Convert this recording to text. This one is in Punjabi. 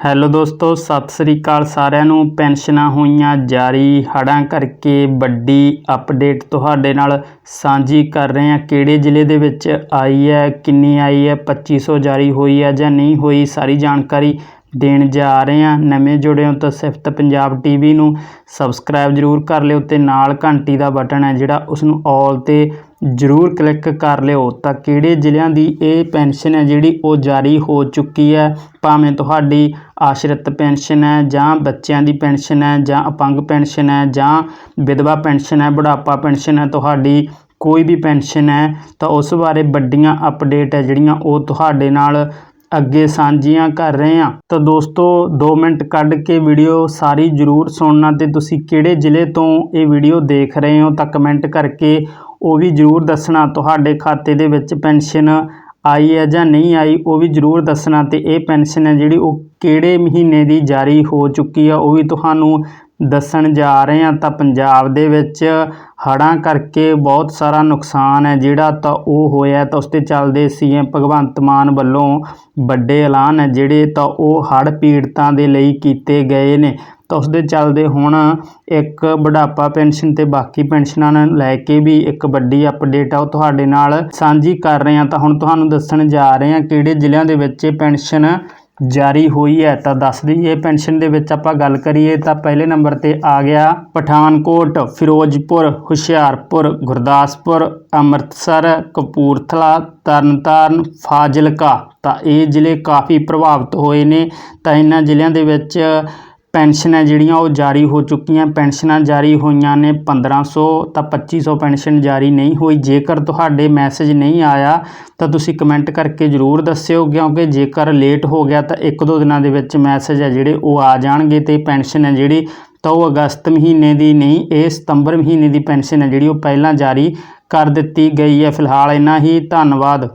ਹੈਲੋ ਦੋਸਤੋ, ਸਤਿ ਸ੍ਰੀ ਅਕਾਲ ਸਾਰਿਆਂ ਨੂੰ। ਪੈਨਸ਼ਨਾਂ ਹੋਈਆਂ ਜਾਰੀ। ਹੜਾਂ ਕਰਕੇ ਵੱਡੀ ਅਪਡੇਟ ਤੁਹਾਡੇ ਨਾਲ ਸਾਂਝੀ ਕਰ ਰਹੇ ਹਾਂ। ਕਿਹੜੇ ਜ਼ਿਲ੍ਹੇ ਦੇ ਵਿੱਚ ਆਈ ਹੈ, ਕਿੰਨੀ ਆਈ ਹੈ 2500 ਜਾਰੀ ਹੋਈ ਹੈ ਜਾਂ ਨਹੀਂ ਹੋਈ, ਸਾਰੀ ਜਾਣਕਾਰੀ ਦੇਣ ਜਾ ਰਹੇ ਹਾਂ। ਨਵੇਂ ਜੁੜੇ ਹੋ ਤਾਂ ਸਿਫਤ ਪੰਜਾਬ ਟੀਵੀ ਨੂੰ ਸਬਸਕ੍ਰਾਈਬ ਜਰੂਰ ਕਰ ਲਿਓ ਤੇ ਨਾਲ ਘੰਟੀ ਦਾ ਬਟਨ ਹੈ ਜਿਹੜਾ ਉਸ ਨੂੰ ਆਲ ਤੇ ਜਰੂਰ ਕਲਿੱਕ ਕਰ ਲਿਓ ਤਾਂ ਕਿਹੜੇ ਜ਼ਿਲ੍ਹਿਆਂ ਦੀ ਇਹ ਪੈਨਸ਼ਨ ਹੈ ਜਿਹੜੀ ਉਹ ਜਾਰੀ ਹੋ ਚੁੱਕੀ ਹੈ? ਭਾਵੇਂ ਤੁਹਾਡੀ ਆਸ਼ਰਿਤ ਪੈਨਸ਼ਨ ਹੈ ਜਾਂ ਬੱਚਿਆਂ ਦੀ ਪੈਨਸ਼ਨ ਹੈ ਜਾਂ ਅਪੰਗ ਪੈਨਸ਼ਨ ਹੈ ਜਾਂ ਵਿਧਵਾ ਪੈਨਸ਼ਨ ਹੈ, ਬੁਢਾਪਾ ਪੈਨਸ਼ਨ ਹੈ, ਤੁਹਾਡੀ ਕੋਈ ਵੀ ਪੈਨਸ਼ਨ ਹੈ ਤਾਂ ਉਸ ਬਾਰੇ ਵੱਡੀਆਂ ਅਪਡੇਟ ਹੈ ਜਿਹੜੀਆਂ ਉਹ ਤੁਹਾਡੇ ਨਾਲ ਅੱਗੇ ਸਾਂਝੀਆਂ ਕਰ ਰਹੇ ਹਾਂ। ਤਾਂ ਦੋਸਤੋ 2 ਮਿੰਟ ਕੱਢ ਕੇ ਵੀਡੀਓ ਸਾਰੀ ਜਰੂਰ ਸੁਣਨਾ ਤੇ ਤੁਸੀਂ ਕਿਹੜੇ ਜ਼ਿਲ੍ਹੇ ਤੋਂ ਇਹ ਵੀਡੀਓ ਦੇਖ ਰਹੇ ਹੋ ਤਾਂ ਕਮੈਂਟ ਕਰਕੇ ਉਹ ਵੀ ਜਰੂਰ ਦੱਸਣਾ। ਤੁਹਾਡੇ ਖਾਤੇ ਦੇ ਵਿੱਚ ਪੈਨਸ਼ਨ ਆਈ ਹੈ ਜਾਂ ਨਹੀਂ ਆਈ, ਉਹ ਵੀ ਜਰੂਰ ਦੱਸਣਾ ਤੇ ਇਹ ਪੈਨਸ਼ਨ ਹੈ ਜਿਹੜੀ ਉਹ ਕਿਹੜੇ ਮਹੀਨੇ ਦੀ ਜਾਰੀ ਹੋ ਚੁੱਕੀ ਆ, ਉਹ ਵੀ ਤੁਹਾਨੂੰ ਦੱਸਣ ਜਾ ਰਹੇ ਹਾਂ। ਤਾਂ ਪੰਜਾਬ ਦੇ ਵਿੱਚ ਹੜ੍ਹਾਂ ਕਰਕੇ ਬਹੁਤ ਸਾਰਾ ਨੁਕਸਾਨ ਹੈ, ਜਿਹੜਾ ਤਾਂ ਉਹ ਹੋਇਆ ਤਾਂ ਉਸ ਤੇ ਚੱਲਦੇ ਸੀਐਮ ਭਗਵੰਤ ਮਾਨ ਵੱਲੋਂ ਵੱਡੇ ਐਲਾਨ ਹੈ, ਜਿਹੜੇ ਤਾਂ ਉਹ ਹੜ੍ਹ ਪੀੜਤਾਂ ਦੇ ਲਈ ਕੀਤੇ ਗਏ ਨੇ। ਤਾਂ ਉਸ ਦੇ ਚੱਲਦੇ ਹੁਣ ਇੱਕ ਬੁਢਾਪਾ ਪੈਨਸ਼ਨ ਤੇ ਬਾਕੀ ਪੈਨਸ਼ਨਾਂ ਨੂੰ ਲੈ ਕੇ ਵੀ ਇੱਕ ਵੱਡੀ ਅਪਡੇਟ ਆ, ਉਹ ਤੁਹਾਡੇ ਨਾਲ ਸਾਂਝੀ ਕਰ ਰਹੇ ਹਾਂ। ਤਾਂ ਹੁਣ ਤੁਹਾਨੂੰ ਦੱਸਣ ਜਾ ਰਹੇ ਹਾਂ ਕਿਹੜੇ ਜ਼ਿਲ੍ਹਿਆਂ ਦੇ ਵਿੱਚ ਇਹ ਪੈਨਸ਼ਨ ਜਾਰੀ ਹੋਈ ਹੈ। ਤਾਂ ਦੱਸ ਦਈਏ, ਪੈਨਸ਼ਨ ਦੇ ਵਿੱਚ ਆਪਾਂ ਗੱਲ ਕਰੀਏ ਤਾਂ ਪਹਿਲੇ ਨੰਬਰ ਤੇ ਆ ਗਿਆ ਪਠਾਨਕੋਟ, ਫਿਰੋਜ਼ਪੁਰ, ਹੁਸ਼ਿਆਰਪੁਰ, ਗੁਰਦਾਸਪੁਰ, ਅੰਮ੍ਰਿਤਸਰ, ਕਪੂਰਥਲਾ, ਤਰਨਤਾਰਨ, ਫਾਜ਼ਿਲਕਾ। ਤਾਂ ਇਹ ਜ਼ਿਲ੍ਹੇ ਕਾਫੀ ਪ੍ਰਭਾਵਿਤ ਹੋਏ ਨੇ। ਤਾਂ ਇਹਨਾਂ ਜ਼ਿਲ੍ਹਿਆਂ ਦੇ ਵਿੱਚ ਪੈਨਸ਼ਨ ਹੈ ਜਿਹੜੀਆਂ ਉਹ ਜਾਰੀ ਹੋ ਚੁੱਕੀਆਂ। ਪੈਨਸ਼ਨਾਂ ਜਾਰੀ ਹੋਈਆਂ ਨੇ 1500 ਤਾਂ 2500 ਪੈਨਸ਼ਨ ਜਾਰੀ ਨਹੀਂ ਹੋਈ। ਜੇਕਰ ਤੁਹਾਡੇ ਮੈਸੇਜ ਨਹੀਂ ਆਇਆ, ਤਾਂ ਤੁਸੀਂ ਕਮੈਂਟ ਕਰਕੇ ਜ਼ਰੂਰ ਦੱਸਿਓ, ਕਿਉਂਕਿ ਜੇਕਰ ਲੇਟ ਹੋ ਗਿਆ, ਤਾਂ ਇੱਕ ਦੋ ਦਿਨਾਂ ਦੇ ਵਿੱਚ ਮੈਸੇਜ ਹੈ ਜਿਹੜੇ ਉਹ ਆ ਜਾਣਗੇ ਤੇ ਪੈਨਸ਼ਨ ਹੈ ਜਿਹੜੀ, ਤਾਂ ਉਹ ਅਗਸਤ ਮਹੀਨੇ ਦੀ ਨਹੀਂ, ਇਹ ਸਤੰਬਰ ਮਹੀਨੇ ਦੀ ਪੈਨਸ਼ਨ ਹੈ ਜਿਹੜੀ ਉਹ ਪਹਿਲਾਂ ਜਾਰੀ ਕਰ ਦਿੱਤੀ ਗਈ ਹੈ। ਫਿਲਹਾਲ ਇੰਨਾ ਹੀ, ਧੰਨਵਾਦ।